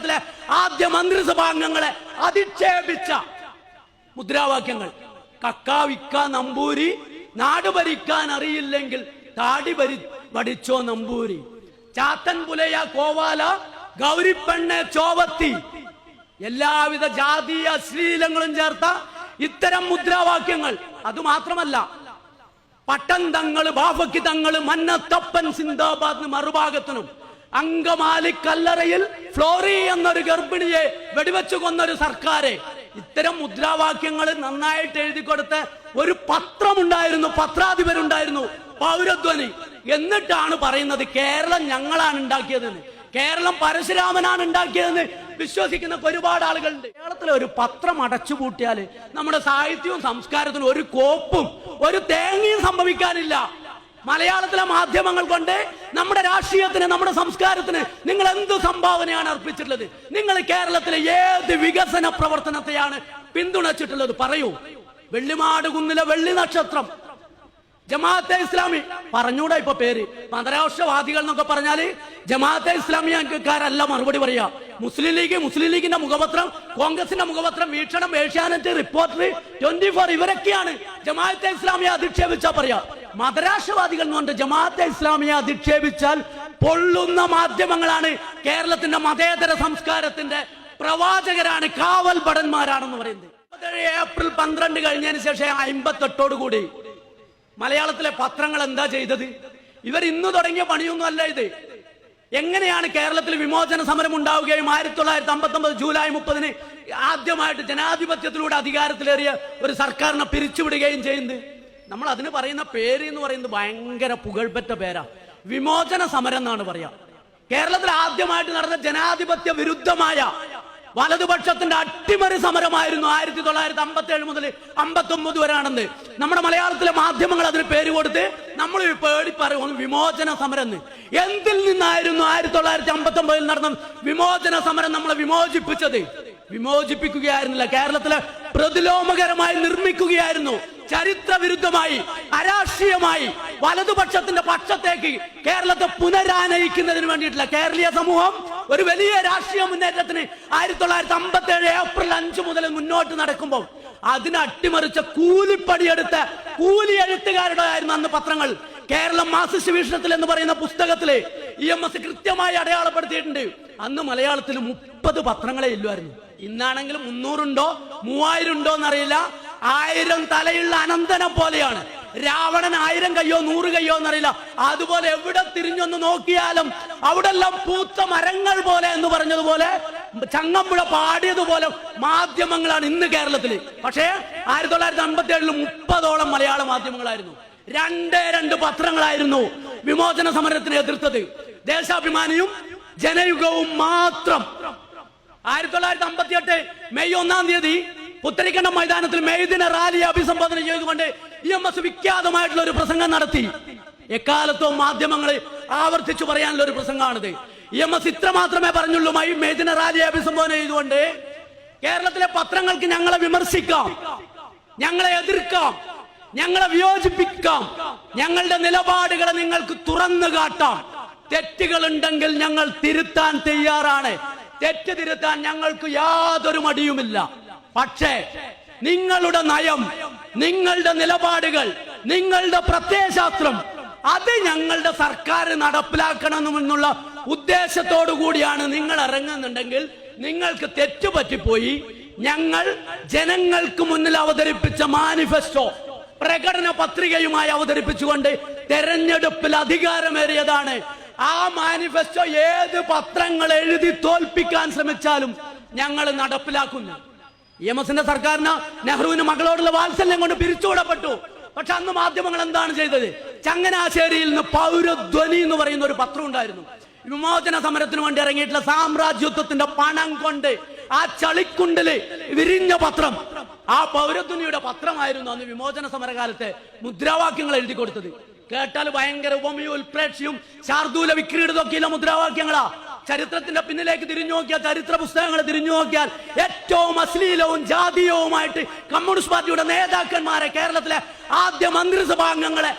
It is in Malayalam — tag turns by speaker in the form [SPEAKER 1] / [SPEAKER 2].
[SPEAKER 1] കേരളത്തിലെ ആദ്യ മന്ത്രിസഭാംഗങ്ങളെ അധിക്ഷേപിച്ച മുദ്രാവാക്യങ്ങൾ. കക്കാവിക്ക നമ്പൂരി നാട് ഭരിക്കാൻ അറിയില്ലെങ്കിൽ താടി ഭരി വടിച്ചോ നമ്പൂരി. ചാത്തൻ പുലയ കോവാല ഗൗരിപ്പെണ്ണ ചോവത്തി. എല്ലാവിധ ജാതീയ അശ്ലീലങ്ങളും ചേർത്ത ഇത്തരം മുദ്രാവാക്യങ്ങൾ. അത് മാത്രമല്ല പട്ടൻ തങ്ങൾ ബാഫക്കി തങ്ങൾ മന്നത്തപ്പൻ സിന്ദാബാദ് മറുഭാഗത്തിനും അങ്കമാലി കല്ലറയിൽ ഫ്ലോറി എന്നൊരു ഗർഭിണിയെ വെടിവെച്ചു കൊന്നൊരു സർക്കാരെ. ഇത്തരം മുദ്രാവാക്യങ്ങൾ നന്നായിട്ട് എഴുതി കൊടുത്ത് ഒരു പത്രമുണ്ടായിരുന്നു പത്രാധിപരുണ്ടായിരുന്നു പൗരധ്വനി. എന്നിട്ടാണ് പറയുന്നത് കേരളം ഞങ്ങളാണ് ഉണ്ടാക്കിയതെന്ന്. കേരളം പരശുരാമനാണ് ഉണ്ടാക്കിയതെന്ന് വിശ്വസിക്കുന്ന ഒരുപാട് ആളുകളുണ്ട്. കേരളത്തിലെ ഒരു പത്രം അടച്ചു പൂട്ടിയാൽ നമ്മുടെ സാഹിത്യവും സംസ്കാരത്തിനും ഒരു കോപ്പും ഒരു തേങ്ങയും സംഭവിക്കാനില്ല. മലയാളത്തിലെ മാധ്യമങ്ങൾ കൊണ്ട് നമ്മുടെ രാഷ്ട്രീയത്തിന് നമ്മുടെ സംസ്കാരത്തിന് നിങ്ങൾ എന്ത് സംഭാവനയാണ് അർപ്പിച്ചിട്ടുള്ളത്? നിങ്ങൾ കേരളത്തിലെ ഏത് വികസന പ്രവർത്തനത്തെയാണ് പിന്തുണച്ചിട്ടുള്ളത്? പറയൂ. വെള്ളിമാട് കുന്നിലെ വെള്ളി നക്ഷത്രം. ജമാഅത്തെ ഇസ്ലാമി. പറഞ്ഞൂടാ ഇപ്പൊ പേര്. മതരാഷ്ട്രവാദികൾ എന്നൊക്കെ പറഞ്ഞാൽ ജമാഅത്തെ ഇസ്ലാമിയക്കാരല്ല മറുപടി പറയാ. മുസ്ലിം ലീഗ് മുസ്ലിം ലീഗിന്റെ മുഖപത്രം കോൺഗ്രസിന്റെ മുഖപത്രം വീക്ഷണം ഏഷ്യാനെറ്റ് റിപ്പോർട്ടർ ട്വന്റി ഫോർ ഇവരൊക്കെയാണ് ജമാഅത്തെ ഇസ്ലാമിയെ അധിക്ഷേപിച്ചാൽ പറയാ. മതരാഷ്ട്രവാദികൾ എന്ന് പറഞ്ഞ ജമാഅത്തെ ഇസ്ലാമിയെ അധിക്ഷേപിച്ചാൽ പൊള്ളുന്ന മാധ്യമങ്ങളാണ് കേരളത്തിന്റെ മതേതര സംസ്കാരത്തിന്റെ പ്രവാചകരാണ് കാവൽ ഭടന്മാരാണെന്ന് പറയുന്നത് ഏപ്രിൽ പന്ത്രണ്ട് കഴിഞ്ഞതിന് ശേഷം അമ്പത്തെട്ടോട് കൂടി മലയാളത്തിലെ പത്രങ്ങൾ എന്താ ചെയ്തത്? ഇവർ ഇന്ന് തുടങ്ങിയ പണിയൊന്നും അല്ല ഇത്. എങ്ങനെയാണ് കേരളത്തിൽ വിമോചന സമരം ഉണ്ടാവുകയും ആയിരത്തി തൊള്ളായിരത്തി അമ്പത്തി ഒമ്പത് ജൂലൈ മുപ്പതിന് ആദ്യമായിട്ട് ജനാധിപത്യത്തിലൂടെ അധികാരത്തിലേറിയ ഒരു സർക്കാരിനെ പിരിച്ചുവിടുകയും ചെയ്യുന്നത്? നമ്മൾ അതിന് പറയുന്ന പേര് എന്ന് പറയുന്നത് ഭയങ്കര പുകഴ്പെറ്റ പേരാ. വിമോചന സമരം എന്നാണ് പറയാ. കേരളത്തിൽ ആദ്യമായിട്ട് നടന്ന ജനാധിപത്യ വിരുദ്ധമായ വലതുപക്ഷത്തിന്റെ അട്ടിമറി സമരമായിരുന്നു ആയിരത്തി തൊള്ളായിരത്തി അമ്പത്തി ഏഴ് മുതൽ അമ്പത്തി ഒമ്പത് വരെയാണെന്ന്. നമ്മുടെ മലയാളത്തിലെ മാധ്യമങ്ങൾ അതിന് പേര് കൊടുത്ത് നമ്മൾ പേടി പറയുന്നു വിമോചന സമരം എന്ന് എന്തിൽ നിന്നായിരുന്നു ആയിരത്തി തൊള്ളായിരത്തി അമ്പത്തി ഒമ്പതിൽ നടന്ന വിമോചന സമരം നമ്മളെ വിമോചിപ്പിച്ചത്? വിമോചിപ്പിക്കുകയായിരുന്നില്ല. കേരളത്തിലെ പ്രതിലോമകരമായി നിർമ്മിക്കുകയായിരുന്നു. ചരിത്ര വിരുദ്ധമായി അരാഷ്ട്രീയമായി വലതുപക്ഷത്തിന്റെ പക്ഷത്തേക്ക് കേരളത്തെ പുനരാനയിക്കുന്നതിന് വേണ്ടിയിട്ടുള്ള കേരളീയ സമൂഹം ഒരു വലിയ രാഷ്ട്രീയ മുന്നേറ്റത്തിന് ആയിരത്തി തൊള്ളായിരത്തി അമ്പത്തി ഏഴ് ഏപ്രിൽ അഞ്ച് മുതൽ മുന്നോട്ട് നടക്കുമ്പോൾ അതിനെ അട്ടിമറിച്ച കൂലിപ്പടിയെടുത്ത കൂലി എഴുത്തുകാരുടെ ആയിരുന്നു അന്ന് പത്രങ്ങൾ. കേരളം മാസിസ്റ്റ് വീക്ഷണത്തിൽ എന്ന് പറയുന്ന പുസ്തകത്തിൽ ഇ എം എസ് കൃത്യമായി അടയാളപ്പെടുത്തിയിട്ടുണ്ട്. അന്ന് മലയാളത്തിൽ മുപ്പത് പത്രങ്ങളെ ഇല്ലായിരുന്നു. ഇന്നാണെങ്കിൽ മുന്നൂറുണ്ടോ മൂവായിരം ഉണ്ടോ എന്നറിയില്ല. ആയിരം തലയുള്ള അനന്തനം പോലെയാണ്. രാവണൻ ആയിരം കയ്യോ നൂറ് കയ്യോ എന്നറിയില്ല. അതുപോലെ എവിടെ തിരിഞ്ഞൊന്ന് നോക്കിയാലും അവിടെ എല്ലാം പൂത്ത മരങ്ങൾ പോലെ എന്ന് പറഞ്ഞതുപോലെ ചങ്ങമ്പുഴ പാടിയതുപോലെ മാധ്യമങ്ങളാണ് ഇന്ന് കേരളത്തിൽ പക്ഷേ ആയിരത്തി തൊള്ളായിരത്തി അമ്പത്തി ഏഴിൽ മുപ്പതോളം മലയാള മാധ്യമങ്ങളായിരുന്നു. രണ്ടേ രണ്ട് പത്രങ്ങളായിരുന്നു വിമോചന സമരത്തിന് എതിർത്തത്. ദേശാഭിമാനിയും ജനയുഗവും മാത്രം. ആയിരത്തി തൊള്ളായിരത്തി അമ്പത്തി എട്ട് മെയ് ഒന്നാം തീയതി പുത്തരിക്കണ്ടം മൈതാനത്തിൽ മെയ്ദിന റാലിയെ അഭിസംബോധന ചെയ്തുകൊണ്ട് ഇ എം എസ് വിഖ്യാതമായിട്ടുള്ള ഒരു പ്രസംഗം നടത്തി. എക്കാലത്തും മാധ്യമങ്ങൾ ആവർത്തിച്ചു പറയാനുള്ള ഒരു പ്രസംഗമാണിത്. ഇ എം എസ് ഇത്ര മാത്രമേ പറഞ്ഞുള്ളൂ മെയ്ദിന റാലിയെ അഭിസംബോധന ചെയ്തുകൊണ്ട്. കേരളത്തിലെ പത്രങ്ങൾക്ക് ഞങ്ങളെ വിമർശിക്കാം ഞങ്ങളെ എതിർക്കാം ഞങ്ങളെ വിയോജിപ്പിക്കാം ഞങ്ങളുടെ നിലപാടുകളെ നിങ്ങൾക്ക് തുറന്നു കാട്ടാം. തെറ്റുകൾ ഉണ്ടെങ്കിൽ ഞങ്ങൾ തിരുത്താൻ തയ്യാറാണ്. തെറ്റ് തിരുത്താൻ ഞങ്ങൾക്ക് യാതൊരു മടിയുമില്ല. പക്ഷേ നിങ്ങളുടെ നയം നിങ്ങളുടെ നിലപാടുകൾ നിങ്ങളുടെ പ്രത്യയശാസ്ത്രം അത് ഞങ്ങളുടെ സർക്കാർ നടപ്പിലാക്കണമെന്നുള്ള ഉദ്ദേശത്തോടു കൂടിയാണ് നിങ്ങൾ ഇറങ്ങുന്നുണ്ടെങ്കിൽ നിങ്ങൾക്ക് തെറ്റുപറ്റിപ്പോയി. ഞങ്ങൾ ജനങ്ങൾക്ക് മുന്നിൽ അവതരിപ്പിച്ച മാനിഫെസ്റ്റോ പ്രകടന പത്രികയുമായി അവതരിപ്പിച്ചുകൊണ്ട് തെരഞ്ഞെടുപ്പിൽ അധികാരമേറിയതാണ്. ആ മാനിഫെസ്റ്റോ ഏത് പത്രങ്ങൾ എഴുതി തോൽപ്പിക്കാൻ ശ്രമിച്ചാലും ഞങ്ങൾ നടപ്പിലാക്കുന്നു. ഇ എം എസിന്റെ സർക്കാരിന് നെഹ്റുവിന് മകളോടുള്ള വാത്സല്യം കൊണ്ട് പിരിച്ചുവിടപ്പെട്ടു. പക്ഷെ അന്ന് മാധ്യമങ്ങൾ എന്താണ് ചെയ്തത്? ചങ്ങനാശ്ശേരിയിൽ നിന്ന് പൗരധ്വനി എന്ന് പറയുന്ന ഒരു പത്രം ഉണ്ടായിരുന്നു. വിമോചന സമരത്തിന് വേണ്ടി ഇറങ്ങിയിട്ടുള്ള സാമ്രാജ്യത്വത്തിന്റെ പണം കൊണ്ട് ആ ചളിക്കുണ്ടിൽ വിരിഞ്ഞ പത്രം. ആ പൗരധ്വനിയുടെ പത്രമായിരുന്നു അന്ന് വിമോചന സമരകാലത്തെ മുദ്രാവാക്യങ്ങൾ എഴുതി കൊടുത്തത്. കേട്ടാൽ ഭയങ്കര ഉപമയും ഉൽപ്രേക്ഷയും ശാർദൂല വിക്രീഡിതൊക്കെയുള്ള മുദ്രാവാക്യങ്ങളാ. ചരിത്രത്തിന്റെ പിന്നിലേക്ക് തിരിഞ്ഞു നോക്കിയാൽ ചരിത്ര പുസ്തകങ്ങൾ തിരിഞ്ഞു നോക്കിയാൽ ഏറ്റവും അശ്ലീലവും ജാതീയവുമായിട്ട് കമ്മ്യൂണിസ്റ്റ് പാർട്ടിയുടെ നേതാക്കന്മാരെ കേരളത്തിലെ ആദ്യ മന്ത്രിസഭാംഗങ്ങളെ